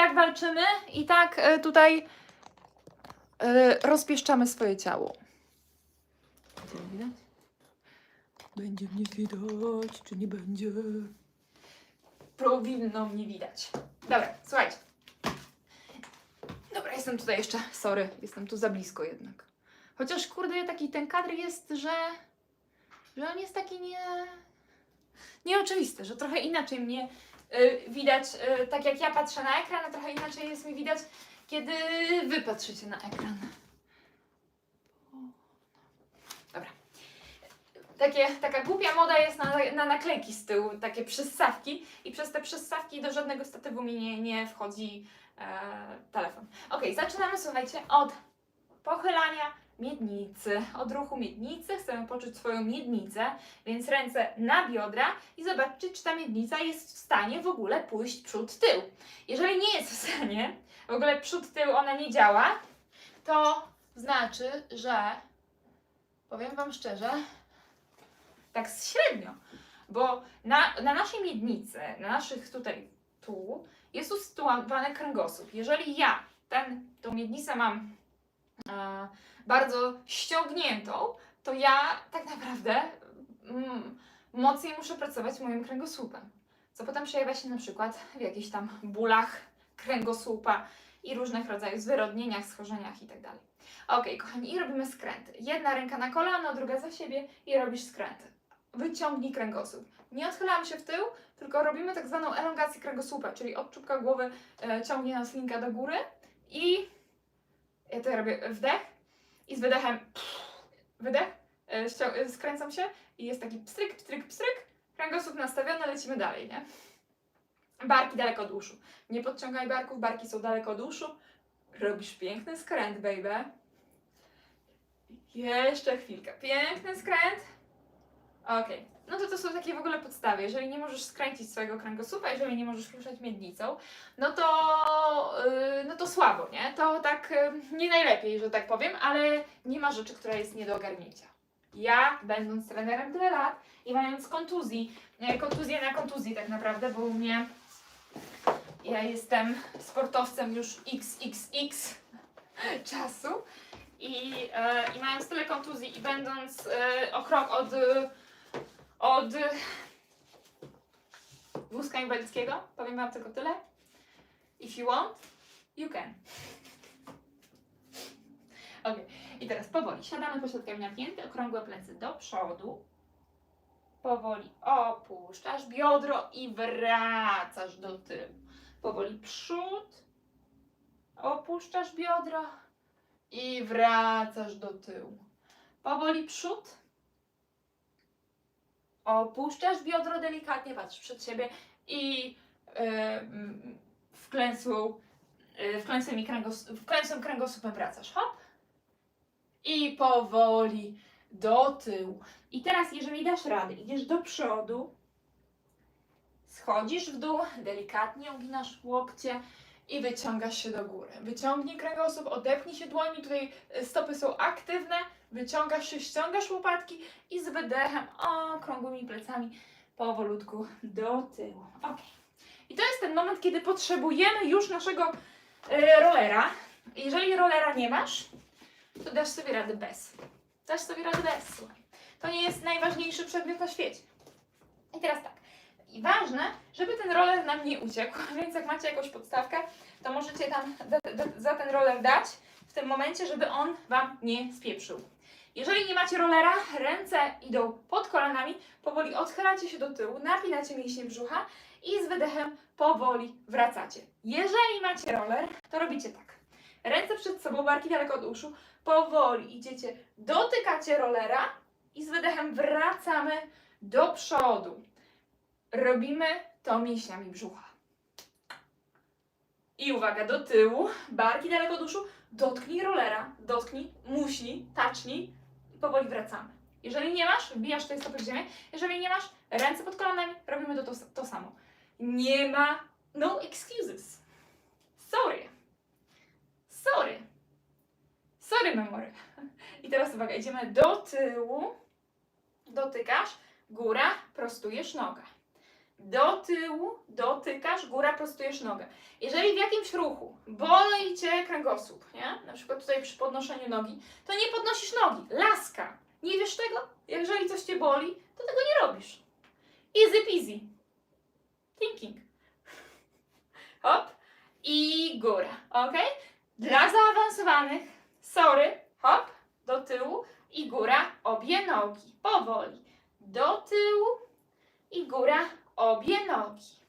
tak walczymy, i tak e, tutaj e, rozpieszczamy swoje ciało. Będzie mnie widać? Będzie mnie widać, czy nie będzie? Powinno mnie widać. Dobra, słuchajcie. Dobra, jestem tutaj jeszcze, sorry, jestem tu za blisko jednak. Chociaż kurde, taki ten kadr jest, że, że on jest taki nie, nieoczywisty, że trochę inaczej mnie widać, y, tak jak ja patrzę na ekran, a trochę inaczej jest mi widać, kiedy wy patrzycie na ekran. Dobra. Takie, taka głupia moda jest na, na naklejki z tyłu, takie przyssawki i przez te przyssawki do żadnego statywu mi nie, nie wchodzi e, telefon. Ok, zaczynamy, słuchajcie, od pochylania miednicy, od ruchu miednicy. Chcemy poczuć swoją miednicę, więc ręce na biodra i zobaczcie, czy ta miednica jest w stanie w ogóle pójść przód, tył. Jeżeli nie jest w stanie, w ogóle przód, tył ona nie działa, to znaczy, że powiem Wam szczerze, tak średnio, bo na, na naszej miednicy, na naszych tutaj tu, jest usytuowany kręgosłup. Jeżeli ja ten, tą miednicę mam e, bardzo ściągniętą, to ja tak naprawdę mm, mocniej muszę pracować moim kręgosłupem. Co potem przejawia się na przykład w jakichś tam bólach kręgosłupa i różnych rodzajów zwyrodnieniach, schorzeniach itd. Ok, kochani, i robimy skręty. Jedna ręka na kolano, druga za siebie i robisz skręty. Wyciągnij kręgosłup. Nie odchylamy się w tył, tylko robimy tak zwaną elongację kręgosłupa, czyli od czubka głowy e, ciągnie nas linka do góry i ja tutaj robię wdech i z wydechem wydech, e, e, skręcam się i jest taki pstryk, pstryk, pstryk, kręgosłup nastawiony, lecimy dalej, nie? Barki daleko od uszu. Nie podciągaj barków, barki są daleko od uszu. Robisz piękny skręt, baby. Jeszcze chwilkę. Piękny skręt. Okej. No to to są takie w ogóle podstawy. Jeżeli nie możesz skręcić swojego kręgosłupa, jeżeli nie możesz ruszać miednicą, no to, yy, no to słabo, nie? To tak yy, nie najlepiej, że tak powiem, ale nie ma rzeczy, która jest nie do ogarnięcia. Ja, będąc trenerem tyle lat i mając kontuzji, e, kontuzję na kontuzji tak naprawdę, bo u mnie ja jestem sportowcem już XXX czasu i, e, i mając tyle kontuzji i będąc e, o krok od, od wózka inwalidzkiego, powiem Wam tylko tyle. If you want, you can. Ok, i teraz powoli. Siadamy pośladkami napięte, okrągłe plecy do przodu. Powoli opuszczasz biodro i wracasz do tyłu. Powoli przód, opuszczasz biodro i wracasz do tyłu. Powoli przód, opuszczasz biodro delikatnie, patrz przed siebie i yy, wklęsłą, yy, wklęsłym, kręgos, kręgosłupem wracasz. Hop. I powoli do tyłu. I teraz, jeżeli dasz radę, idziesz do przodu, schodzisz w dół, delikatnie uginasz łokcie i wyciągasz się do góry. Wyciągnij kręgosłup, odepnij się dłońmi, tutaj stopy są aktywne, wyciągasz się, ściągasz łopatki i z wydechem, okrągłymi plecami, powolutku do tyłu. Ok. I to jest ten moment, kiedy potrzebujemy już naszego y, rollera. Jeżeli rollera nie masz, to dasz sobie radę bez. Dasz sobie radę bez, słuchaj. To nie jest najważniejszy przedmiot na świecie. I teraz tak. I ważne, żeby ten roller nam nie uciekł, więc jak macie jakąś podstawkę, to możecie tam za ten roller dać w tym momencie, żeby on Wam nie spieprzył. Jeżeli nie macie rollera, ręce idą pod kolanami, powoli odchylacie się do tyłu, napinacie mięśnie brzucha i z wydechem powoli wracacie. Jeżeli macie roller, to robicie tak. Ręce przed sobą, barki daleko od uszu, powoli idziecie, dotykacie rollera i z wydechem wracamy do przodu. Robimy to mięśniami brzucha. I uwaga, do tyłu, barki daleko od uszu, dotknij rollera, dotknij, muśnij, tacznij powoli wracamy. Jeżeli nie masz, wbijasz tej stopy w ziemię. Jeżeli nie masz, ręce pod kolanami, robimy to, to, to samo. Nie ma, no excuses. Sorry. Sorry. Sorry, memory. I teraz uwaga, idziemy do tyłu, dotykasz, góra, prostujesz nogę. Do tyłu, dotykasz, góra prostujesz nogę. Jeżeli w jakimś ruchu boli cię kręgosłup, nie? Na przykład tutaj przy podnoszeniu nogi, to nie podnosisz nogi. Laska. Nie wiesz tego? Jeżeli coś cię boli, to tego nie robisz. Easy peasy. Thinking. Hop. I góra. Ok? Dla zaawansowanych, sorry, hop, do tyłu i góra, obie nogi. Powoli. Do tyłu i góra, obie nogi.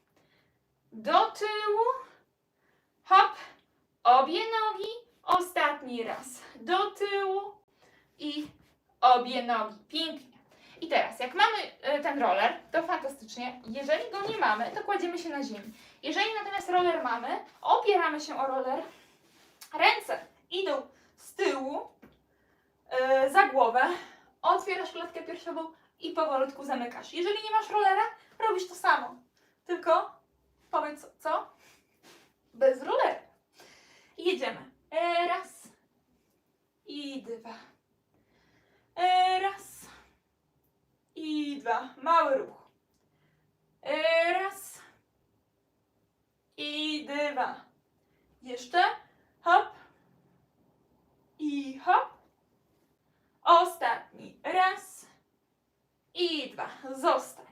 Do tyłu, hop, obie nogi. Ostatni raz. Do tyłu i obie nogi. Pięknie. I teraz, jak mamy e, ten roller, to fantastycznie. Jeżeli go nie mamy, to kładziemy się na ziemi. Jeżeli natomiast roller mamy, opieramy się o roller, ręce idą z tyłu e, za głowę, otwierasz klatkę piersiową i powolutku zamykasz. Jeżeli nie masz rollera, robisz to samo. Tylko powiedz co? Bez rollera. I jedziemy. E, raz i dwa. E, raz i dwa. Mały ruch. E, raz i dwa. Jeszcze. Hop. I hop. Ostatni. Raz i dwa. Zostań.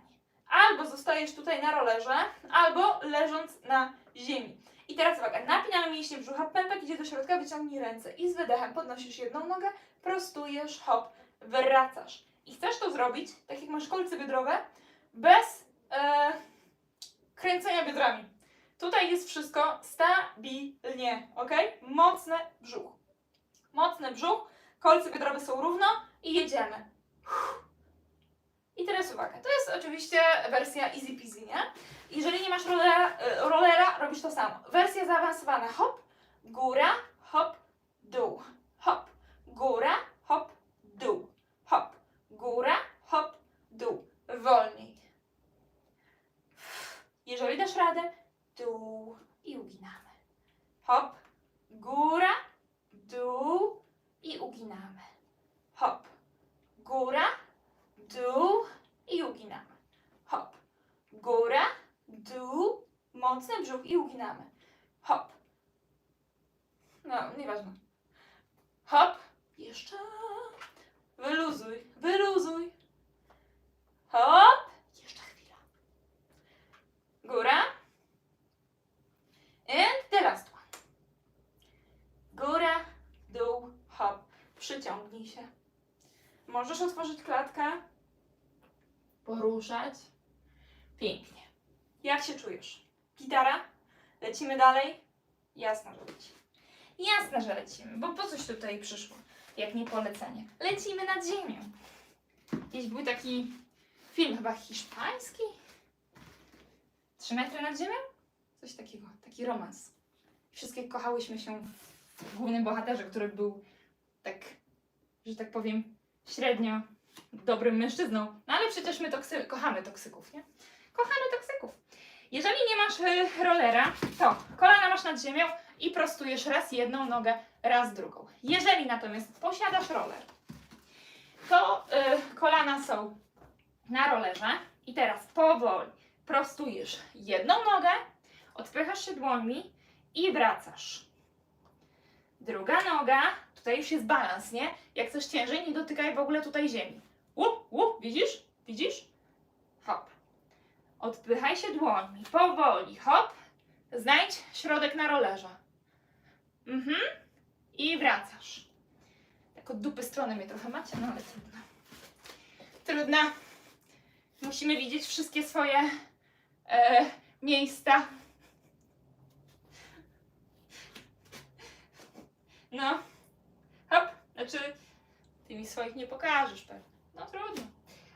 Albo zostajesz tutaj na rollerze, albo leżąc na ziemi. I teraz uwaga, napinamy mięśnie brzucha, pępek idzie do środka, wyciągnij ręce i z wydechem podnosisz jedną nogę, prostujesz, hop, wracasz. I chcesz to zrobić, tak jak masz kolce biodrowe, bez e, kręcenia biodrami. Tutaj jest wszystko stabilnie, ok? Mocny brzuch. Mocny brzuch, kolce biodrowe są równo i jedziemy. I teraz uwaga, to jest oczywiście wersja easy peasy, nie? Jeżeli nie masz e, rollera, robisz to samo. Wersja zaawansowana, hop, góra, hop, dół, hop, góra, hop, dół, hop, góra, hop, dół. Wolniej. Jeżeli dasz radę, dół i uginamy. Hop, góra, dół i uginamy. Hop, góra, dół i uginamy. Hop, góra, dół, mocny brzuch i uginamy. Hop. No, nieważne. Hop, jeszcze. Wyluzuj, wyluzuj. Hop, jeszcze chwila. Góra. And the last one. Góra, dół, hop. Przyciągnij się. Możesz otworzyć klatkę. Poruszać. Pięknie. Jak się czujesz? Gitara? Lecimy dalej? Jasne, że lecimy. Jasne, że lecimy, bo po coś tutaj przyszło, jak nie polecenie. Lecimy nad ziemią. Gdzieś był taki film chyba hiszpański. Trzy metry nad ziemią? Coś takiego, taki romans. Wszystkie kochałyśmy się w głównym bohaterze, który był tak, że tak powiem, średnio dobrym mężczyzną. No ale przecież my toksy- kochamy toksyków, nie? Kochamy toksyków. Jeżeli nie masz y, rollera, to kolana masz nad ziemią i prostujesz raz jedną nogę, raz drugą. Jeżeli natomiast posiadasz roller, to y, kolana są na rollerze i teraz powoli prostujesz jedną nogę, odpychasz się dłońmi i wracasz. Druga noga, tutaj już jest balans, nie? Jak coś ciężej, nie dotykaj w ogóle tutaj ziemi. Łup, łup, widzisz? Widzisz? Hop. Odpychaj się dłońmi, powoli, hop. Znajdź środek na rollerze. Mhm. I wracasz. Tak od dupy strony mnie trochę macie, no ale trudno. Trudno. Musimy widzieć wszystkie swoje e, miejsca. No. Hop. Znaczy, ty mi swoich nie pokażesz pewnie. No trudno.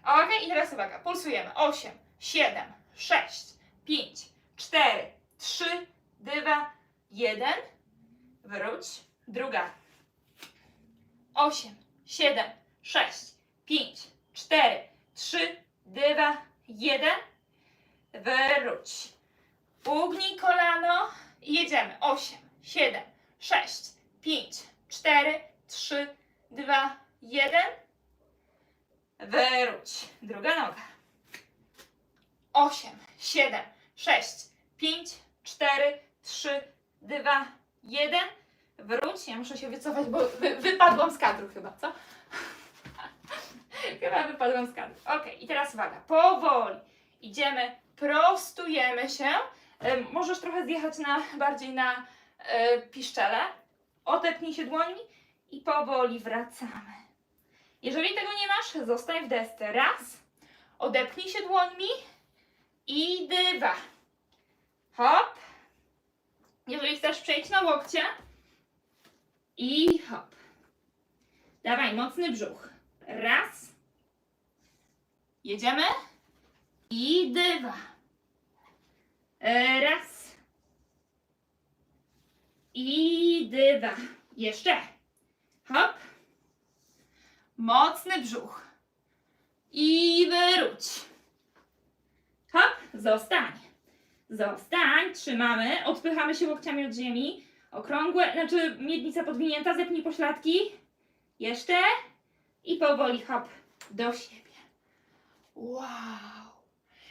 Okej, i teraz uwaga. Pulsujemy. 8, 7, 6, 5, 4, 3, 2, 1. Wróć. Druga. 8, 7, 6, 5, 4, 3, 2, 1. Wróć. Ugnij kolano i jedziemy. 8, 7, 6, 5, 4, 3, 2, 1. Wróć. Druga noga. 8, siedem, sześć, pięć, cztery, trzy, dwa, jeden. Wróć, ja muszę się wycofać, bo wy, wypadłam z kadru chyba, co? chyba wypadłam z kadru. Ok, i teraz uwaga, powoli idziemy, prostujemy się. Możesz trochę zjechać na, bardziej na e, piszczele. Odepnij się dłońmi i powoli wracamy. Jeżeli tego nie masz, zostań w desce. Raz, odepnij się dłońmi i dwa. Hop. Jeżeli chcesz przejść na łokcie i hop. Dawaj, mocny brzuch. Raz. Jedziemy. I dwa. E, Raz. I dwa. Jeszcze. Hop. Mocny brzuch. I wróć. Hop. Zostań. Zostań. Trzymamy. Odpychamy się łokciami od ziemi. Okrągłe, znaczy miednica podwinięta. Zepnij pośladki. Jeszcze. I powoli hop. Do siebie. Wow.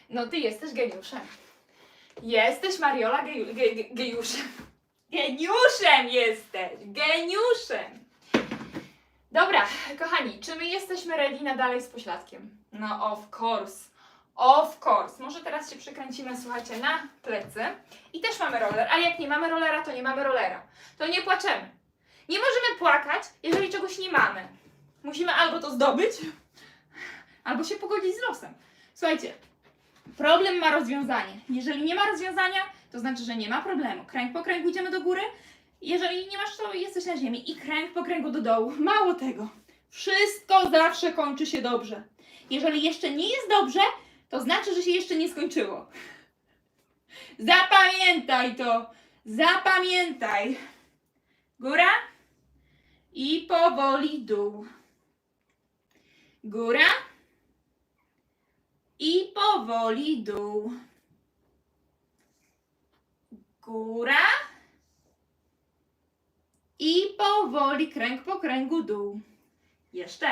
No ty jesteś geniuszem. Jesteś Mariola geju, ge, ge, gejuszem. Geniuszem jesteś! Geniuszem! Dobra, kochani, czy my jesteśmy ready na dalej z pośladkiem? No of course. Of course. Może teraz się przekręcimy, słuchajcie, na plecy. I też mamy roller, ale jak nie mamy rollera, to nie mamy rollera. To nie płaczemy. Nie możemy płakać, jeżeli czegoś nie mamy. Musimy albo to zdobyć, albo się pogodzić z losem. Słuchajcie, problem ma rozwiązanie. Jeżeli nie ma rozwiązania, to znaczy, że nie ma problemu. Kręg po kręgu idziemy do góry. Jeżeli nie masz, to jesteś na ziemi. I kręg po kręgu do dołu. Mało tego. Wszystko zawsze kończy się dobrze. Jeżeli jeszcze nie jest dobrze, to znaczy, że się jeszcze nie skończyło. Zapamiętaj to. Zapamiętaj. Góra i powoli dół. Góra i powoli dół. Góra i powoli kręg po kręgu dół. Jeszcze.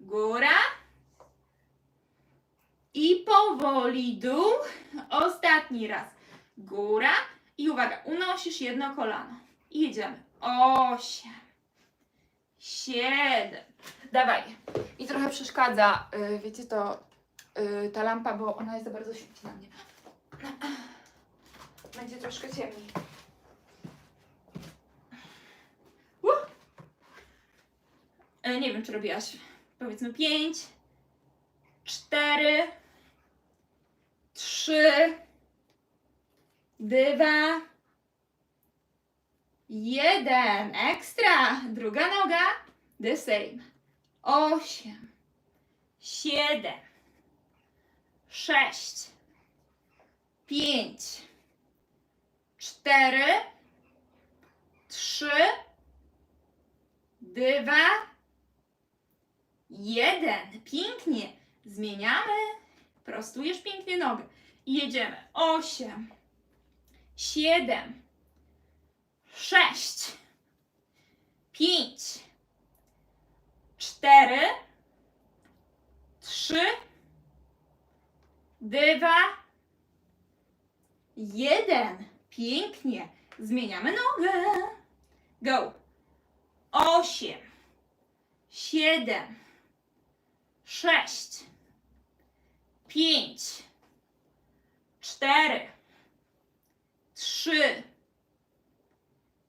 Góra i powoli dół. Ostatni raz. Góra i uwaga, unosisz jedno kolano. I jedziemy. Osiem. Siedem. Dawaj. I trochę przeszkadza, y, wiecie to, y, ta lampa, bo ona jest za bardzo świeci na mnie. Będzie troszkę ciemniej. Uh! E, Nie wiem, czy robiłaś. Powiedzmy pięć, cztery, trzy, dwa, jeden. Ekstra. Druga noga. The same. Osiem, siedem, sześć, pięć, cztery, trzy, dwa, jeden. Pięknie. Zmieniamy. Prostujesz pięknie nogę. Jedziemy. Osiem, siedem, sześć, pięć, cztery, trzy, dwa, jeden. Pięknie. Zmieniamy nogę. Go. Osiem, siedem, sześć, pięć, cztery, trzy,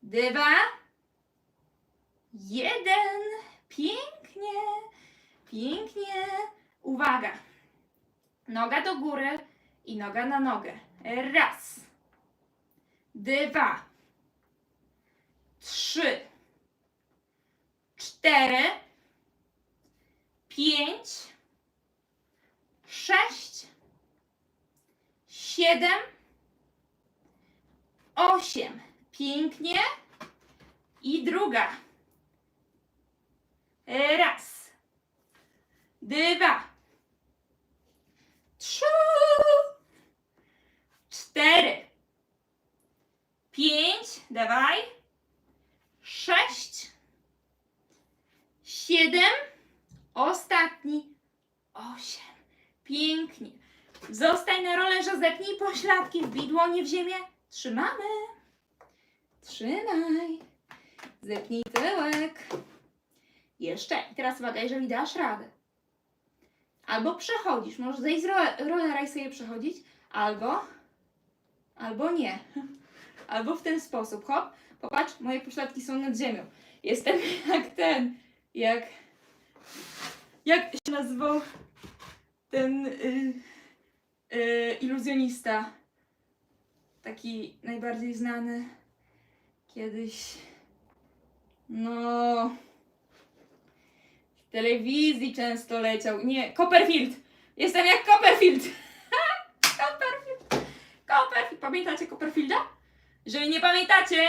dwa, jeden. Pięknie, pięknie. Uwaga. Noga do góry i noga na nogę. Raz, dwa, trzy, cztery, pięć, sześć, siedem, osiem. Pięknie. I druga. Raz, dwa, trzy, cztery, pięć, dawaj, sześć, siedem, ostatni, osiem. Pięknie. Zostań na rolerze, zepnij pośladki, wbij dłonie w ziemię. Trzymamy. Trzymaj. Zepnij tyłek. Jeszcze. Teraz uwaga, jeżeli dasz radę. Albo przechodzisz, możesz zejść z ro- rolera i sobie przechodzić, albo, albo nie. Albo w ten sposób, hop, popatrz, moje pośladki są nad ziemią. Jestem jak ten, jak, jak się nazywał ten y, y, iluzjonista, taki najbardziej znany kiedyś, no, w telewizji często leciał, nie, Copperfield, jestem jak Copperfield, Copperfield, Copperfield, pamiętacie Copperfielda? Jeżeli nie pamiętacie,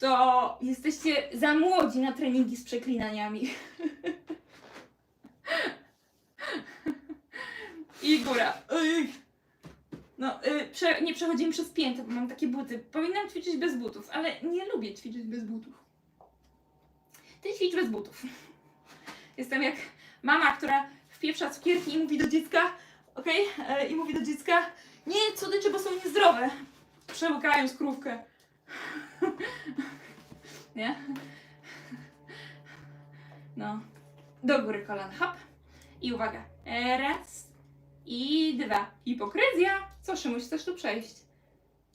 to jesteście za młodzi na treningi z przeklinaniami. I góra. No, y, nie przechodzimy przez piętę, bo mam takie buty. Powinnam ćwiczyć bez butów, ale nie lubię ćwiczyć bez butów. Ty ćwicz bez butów. Jestem jak mama, która wpieprza cukierki i mówi do dziecka, okej? E, I mówi do dziecka, nie, cudycze, bo są niezdrowe. Przełykają skrówkę. nie? No. Do góry kolan, hop. I uwaga. Raz. I dwa. Hipokryzja. Co, Szymuś, chcesz tu przejść?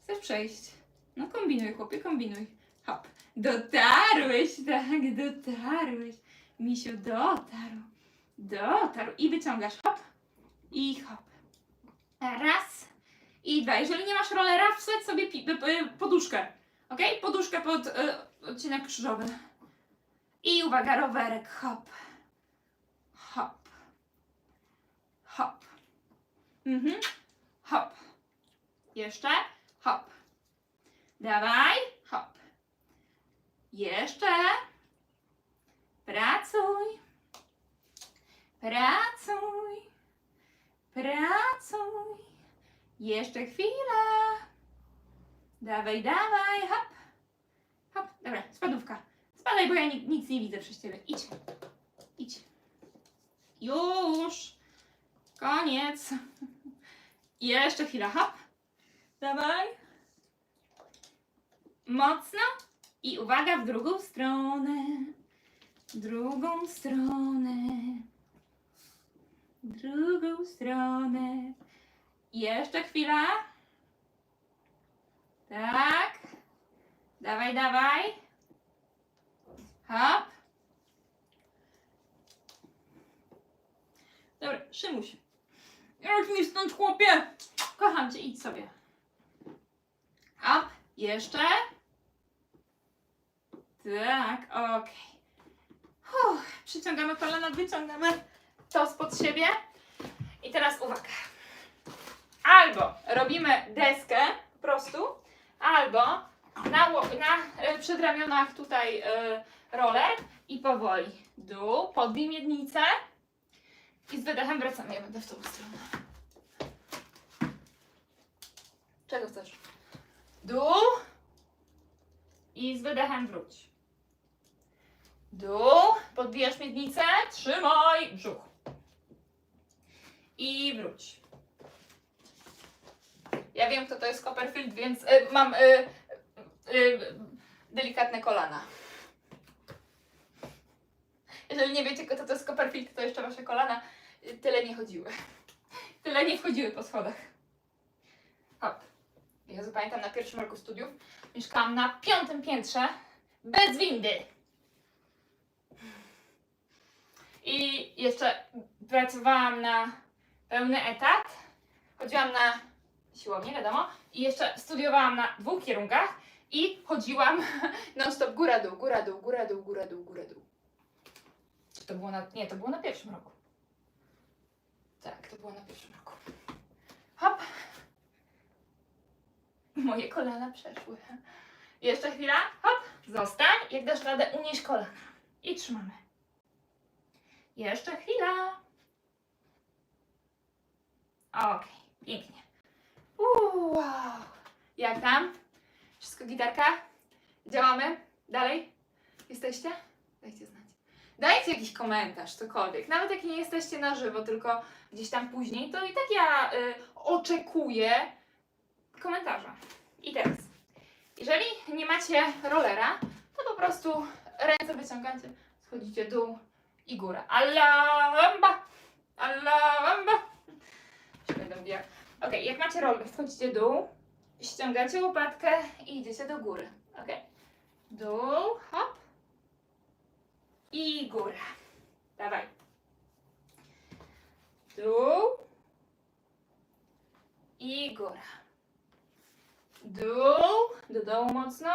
Chcesz przejść? No kombinuj, chłopie, kombinuj. Hop. Dotarłeś, tak, dotarłeś. Misiu, dotarł. Dotarł. I wyciągasz, hop. I hop. Raz. I dwa. Jeżeli nie masz rolera, wsadź sobie poduszkę. Ok? Poduszkę pod y, odcinek krzyżowy. I uwaga, rowerek. Hop. Hop. Hop. Mhm. Hop. Jeszcze. Hop. Dawaj. Hop. Jeszcze. Pracuj. Pracuj. Pracuj. Jeszcze chwila. Dawaj, dawaj. Hop. Hop. Dobra, spadówka. Spadaj, bo ja ni- nic nie widzę przez ciebie. Idź. Idź. Już. Koniec. Jeszcze chwila. Hop. Dawaj. Mocno. I uwaga w drugą stronę. Drugą stronę. Drugą stronę. Jeszcze chwila. Tak. Dawaj, dawaj. Hop. Dobra, Szymuś. Jak mi stąd chłopie? Kocham cię, idź sobie. Hop. Jeszcze. Tak, okej. Okay. Przyciągamy kolana, wyciągamy to spod siebie. I teraz uwaga. Albo robimy deskę po prostu, albo na, na e, przedramionach tutaj e, roller i powoli dół, podbij miednicę i z wydechem wracamy. Ja będę w tą stronę. Czego chcesz? Dół i z wydechem wróć. Dół, podbijasz miednicę, trzymaj brzuch. I wróć. Ja wiem, kto to jest Copperfield, więc y, mam y, y, delikatne kolana. Jeżeli nie wiecie, kto to jest Copperfield, to jeszcze wasze kolana tyle nie chodziły. Tyle nie wchodziły po schodach. Hop. Jezu, pamiętam na pierwszym roku studiów mieszkałam na piątym piętrze bez windy. I jeszcze pracowałam na pełny etat. Chodziłam na siłownię, wiadomo. I jeszcze studiowałam na dwóch kierunkach i chodziłam non stop góra dół, góra dół, góra dół, góra dół, góra dół. Czy to było na... Nie, to było na pierwszym roku. Tak, to było na pierwszym roku. Hop. Moje kolana przeszły. Jeszcze chwila. Hop. Zostań. Jak dasz radę, unieś kolana. I trzymamy. Jeszcze chwila. Okej, pięknie. Uuu, wow. Jak tam? Wszystko gitarka? Działamy? Dalej? Jesteście? Dajcie znać. dajcie jakiś komentarz, cokolwiek. Nawet jak nie jesteście na żywo, tylko gdzieś tam później, to i tak ja y, oczekuję komentarza. I teraz, jeżeli nie macie rollera, to po prostu ręce wyciągacie, schodzicie dół i górę. Alamba! Alamba! Się będę biła. Ok, jak macie roller, schodzicie dół, ściągacie łopatkę i idziecie do góry. Ok? Dół, hop. I góra. Dawaj. Dół. I góra. Dół. Do dołu mocno.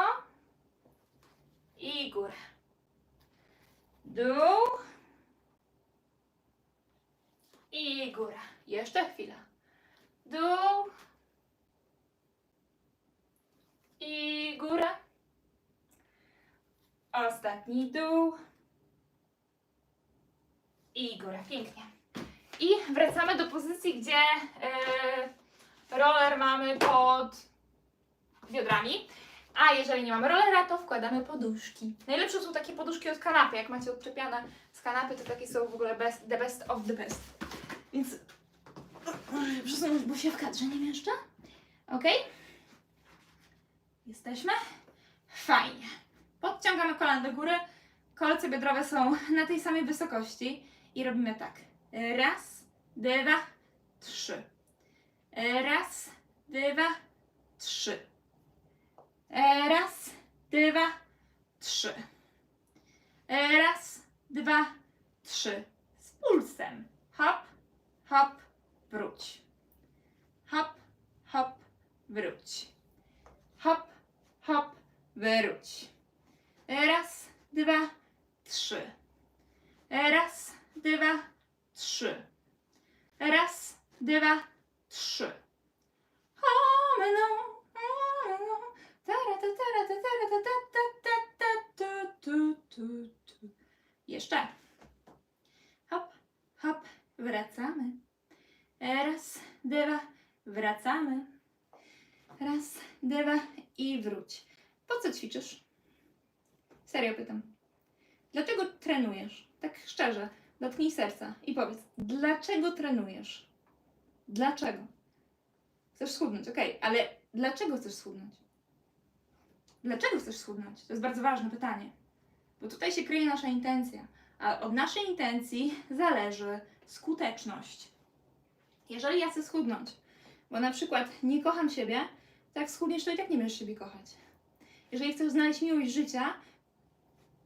I góra. Dół. I góra. Jeszcze chwila. Dół. I góra. Ostatni dół. I góra. Pięknie. I wracamy do pozycji, gdzie e, roller mamy pod biodrami. A jeżeli nie mamy rollera, to wkładamy poduszki. Najlepsze są takie poduszki od kanapy. Jak macie odczepiane z kanapy, to takie są w ogóle best, the best of the best. Więc przesunąć, bo się w kadrze nie mieszczę. Ok? Jesteśmy? Fajnie. Podciągamy kolana do góry. Kolce biodrowe są na tej samej wysokości. I robimy tak. Raz, dwa, trzy. Raz, dwa, trzy. Raz, dwa, trzy. Raz, dwa, trzy. Z pulsem. Hop, hop, wróć. Hop, hop, wróć. Hop, hop, wróć. Raz, dwa, trzy. Raz, dwa, trzy. Raz, dwa, trzy. Jeszcze. Hop, hop, wracamy. Raz, dwa, wracamy. Raz, dwa i wróć. Po co ćwiczysz? Serio pytam. Dlaczego trenujesz? Tak szczerze, dotknij serca i powiedz, dlaczego trenujesz? Dlaczego? Chcesz schudnąć, okej, ale dlaczego chcesz schudnąć? Dlaczego chcesz schudnąć? To jest bardzo ważne pytanie. Bo tutaj się kryje nasza intencja, a od naszej intencji zależy skuteczność. Jeżeli ja chcę schudnąć, bo na przykład nie kocham siebie, to jak schudniesz, to i tak nie będziesz siebie kochać. Jeżeli chcesz znaleźć miłość życia,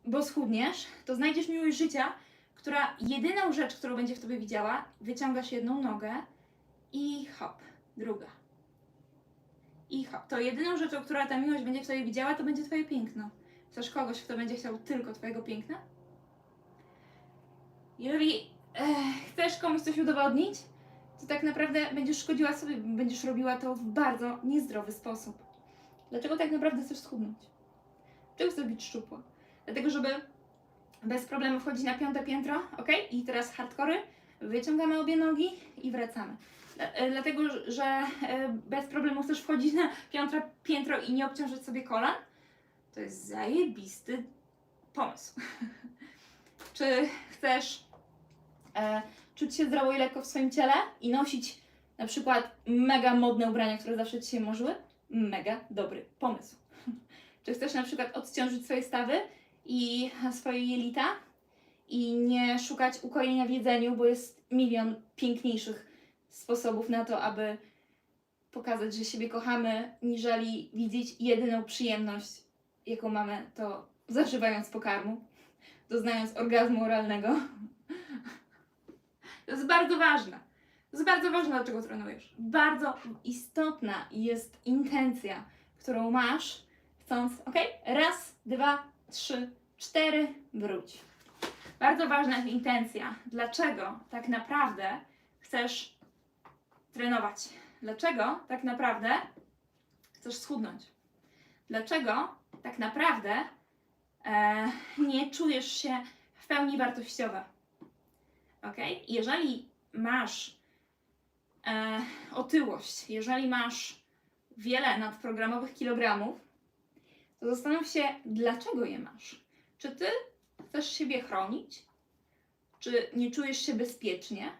bo schudniesz, to znajdziesz miłość życia, która jedyną rzecz, którą będzie w tobie widziała, wyciągasz jedną nogę i hop, druga. I hop. To jedyną rzeczą, która ta miłość będzie w tobie widziała, to będzie twoje piękno. Chcesz kogoś, kto będzie chciał tylko twojego piękna? Jeżeli e, chcesz komuś coś udowodnić, to tak naprawdę będziesz szkodziła sobie, będziesz robiła to w bardzo niezdrowy sposób. Dlaczego tak naprawdę chcesz schudnąć? Dlaczego chcesz być szczupła? Dlatego, żeby bez problemu wchodzić na piąte piętro, ok? I teraz hardkory, wyciągamy obie nogi i wracamy. E, Dlatego, że e, bez problemu chcesz wchodzić na piątro, piętro i nie obciążyć sobie kolan, to jest zajebisty pomysł. Czy chcesz e, czuć się zdrowo i lekko w swoim ciele i nosić na przykład mega modne ubrania, które zawsze Ci się marzyły? Mega dobry pomysł. Czy chcesz na przykład odciążyć swoje stawy i swoje jelita i nie szukać ukojenia w jedzeniu, bo jest milion piękniejszych sposobów na to, aby pokazać, że siebie kochamy, niżeli widzieć jedyną przyjemność, jaką mamy, to zażywając pokarmu, doznając orgazmu oralnego. To jest bardzo ważne. To jest bardzo ważne, dlaczego trenujesz. Bardzo istotna jest intencja, którą masz, chcąc, ok? Raz, dwa, trzy, cztery, wróć. Bardzo ważna jest intencja. Dlaczego tak naprawdę chcesz trenować? Dlaczego tak naprawdę chcesz schudnąć? Dlaczego tak naprawdę e, nie czujesz się w pełni wartościowa? Ok? Jeżeli masz e, otyłość, jeżeli masz wiele nadprogramowych kilogramów, to zastanów się, dlaczego je masz. Czy ty chcesz siebie chronić? Czy nie czujesz się bezpiecznie?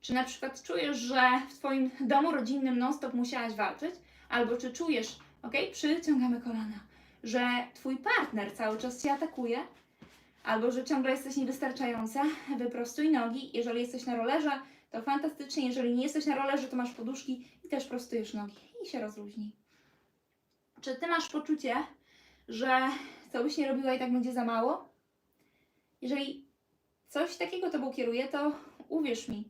Czy na przykład czujesz, że w Twoim domu rodzinnym non-stop musiałaś walczyć? Albo czy czujesz, ok, przyciągamy kolana, że Twój partner cały czas Cię atakuje? Albo że ciągle jesteś niewystarczająca? Wyprostuj nogi. Jeżeli jesteś na rolerze, to fantastycznie. Jeżeli nie jesteś na rolerze, to masz poduszki i też prostujesz nogi i się rozluźnij. Czy Ty masz poczucie, że co byś nie robiła i tak będzie za mało? Jeżeli coś takiego Tobą kieruje, to uwierz mi,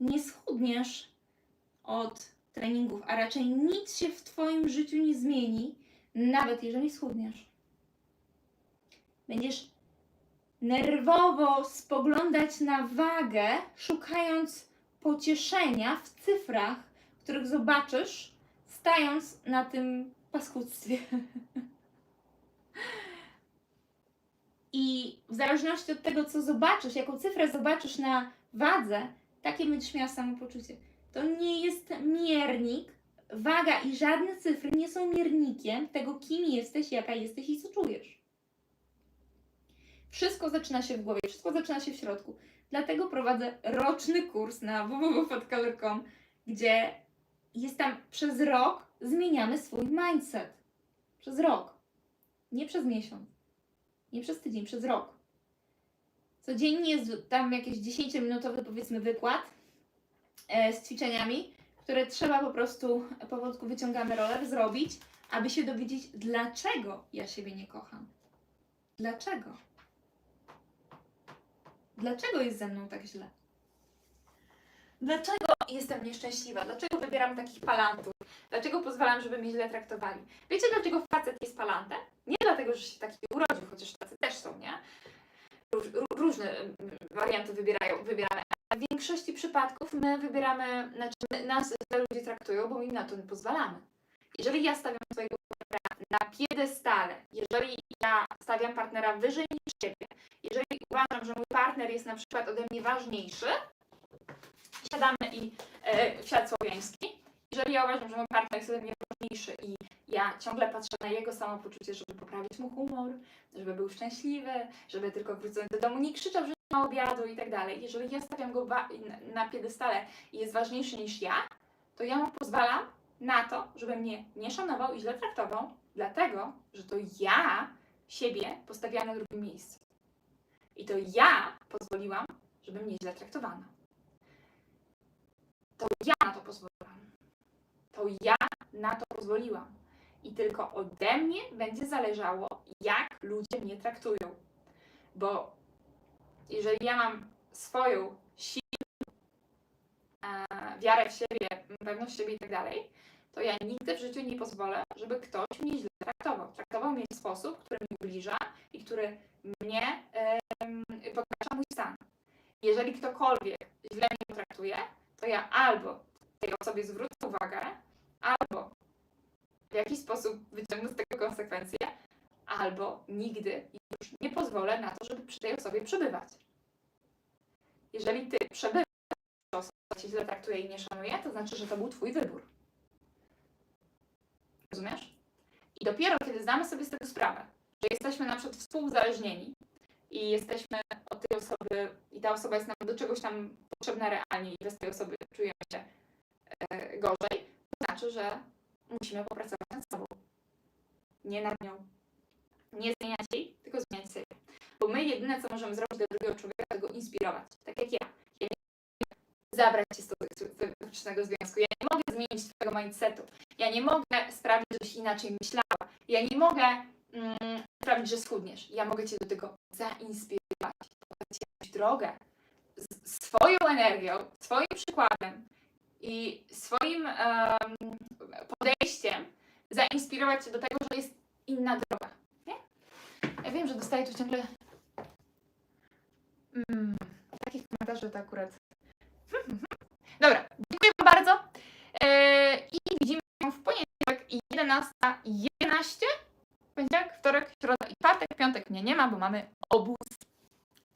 nie schudniesz od treningów, a raczej nic się w Twoim życiu nie zmieni, nawet jeżeli schudniesz. Będziesz nerwowo spoglądać na wagę, szukając pocieszenia w cyfrach, których zobaczysz, stając na tym paskudztwie. I w zależności od tego, co zobaczysz, jaką cyfrę zobaczysz na wadze, takie będziesz miała samopoczucie. To nie jest miernik. Waga i żadne cyfry nie są miernikiem tego, kim jesteś, jaka jesteś i co czujesz. Wszystko zaczyna się w głowie, wszystko zaczyna się w środku. Dlatego prowadzę roczny kurs na www.fotcolor.com, gdzie jest tam przez rok zmieniamy swój mindset. Przez rok. Nie przez miesiąc. Nie przez tydzień, przez rok. Codziennie jest tam jakiś 10-minutowy powiedzmy wykład e, z ćwiczeniami, które trzeba po prostu powolutku wyciągamy roller zrobić, aby się dowiedzieć, dlaczego ja siebie nie kocham. Dlaczego? Dlaczego jest ze mną tak źle? Dlaczego jestem nieszczęśliwa? Dlaczego wybieram takich palantów? Dlaczego pozwalam, żeby mnie źle traktowali? Wiecie, dlaczego facet jest palantem? Nie dlatego, że się taki urodził, chociaż tacy też są, nie? Róż, ró- różne warianty wybierają, wybieramy. A w większości przypadków my wybieramy, znaczy nas źle ludzie traktują, bo im na to nie pozwalamy. Jeżeli ja stawiam swojego partnera na piedestale, jeżeli ja stawiam partnera wyżej niż siebie, jeżeli uważam, że mój partner jest na przykład ode mnie ważniejszy, siadamy i e, w świat słowiański. Jeżeli ja uważam, że mój partner jest ode mnie ważniejszy i ja ciągle patrzę na jego samopoczucie, żeby poprawić mu humor, żeby był szczęśliwy, żeby tylko wrócąc do domu nie krzyczał, że ma obiadu i tak dalej. Jeżeli ja stawiam go na piedestale i jest ważniejszy niż ja, to ja mu pozwalam na to, żeby mnie nie szanował i źle traktował, dlatego, że to ja siebie postawiłam na drugim miejscu. I to ja pozwoliłam, żeby mnie źle traktowano to ja na to pozwoliłam. To ja na to pozwoliłam. I tylko ode mnie będzie zależało, jak ludzie mnie traktują. Bo jeżeli ja mam swoją silną e, wiarę w siebie, pewność siebie i tak dalej, to ja nigdy w życiu nie pozwolę, żeby ktoś mnie źle traktował. Traktował mnie w sposób, który mnie ubliża i który mnie em, pogarsza mój stan. Jeżeli ktokolwiek źle mnie potraktuje, to ja albo tej osobie zwrócę uwagę, albo w jakiś sposób wyciągnę z tego konsekwencje, albo nigdy już nie pozwolę na to, żeby przy tej osobie przebywać. Jeżeli ty przebywasz, cię źle traktuje i nie szanuje, to znaczy, że to był twój wybór. Rozumiesz? I dopiero kiedy zdamy sobie z tego sprawę, że jesteśmy na przykład współzależnieni i jesteśmy od tej osoby i ta osoba jest nam do czegoś tam potrzebna realnie i bez tej osoby czujemy się e, gorzej, to znaczy, że musimy popracować nad sobą. Nie nad nią. Nie zmieniać jej, tylko zmieniać siebie. Bo my jedyne, co możemy zrobić dla drugiego człowieka, to go inspirować. Tak jak ja. Zabrać cię z toksycznego związku. Ja nie mogę zmienić twojego mindsetu. Ja nie mogę sprawić, żebyś inaczej myślała. Ja nie mogę mm, sprawić, że schudniesz. Ja mogę cię do tego zainspirować, pokazać jakąś drogę z swoją energią, swoim przykładem i swoim em, podejściem zainspirować cię do tego, że jest inna droga. Nie? Ja wiem, że dostaję tu ciągle mm, takich komentarzy, to akurat. Dobra, dziękuję Wam bardzo e, i widzimy się w poniedziałek 11.11. 11? Poniedziałek, wtorek, środa i czwartek, piątek mnie nie ma, bo mamy obóz.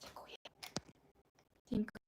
Dziękuję. Dziękuję.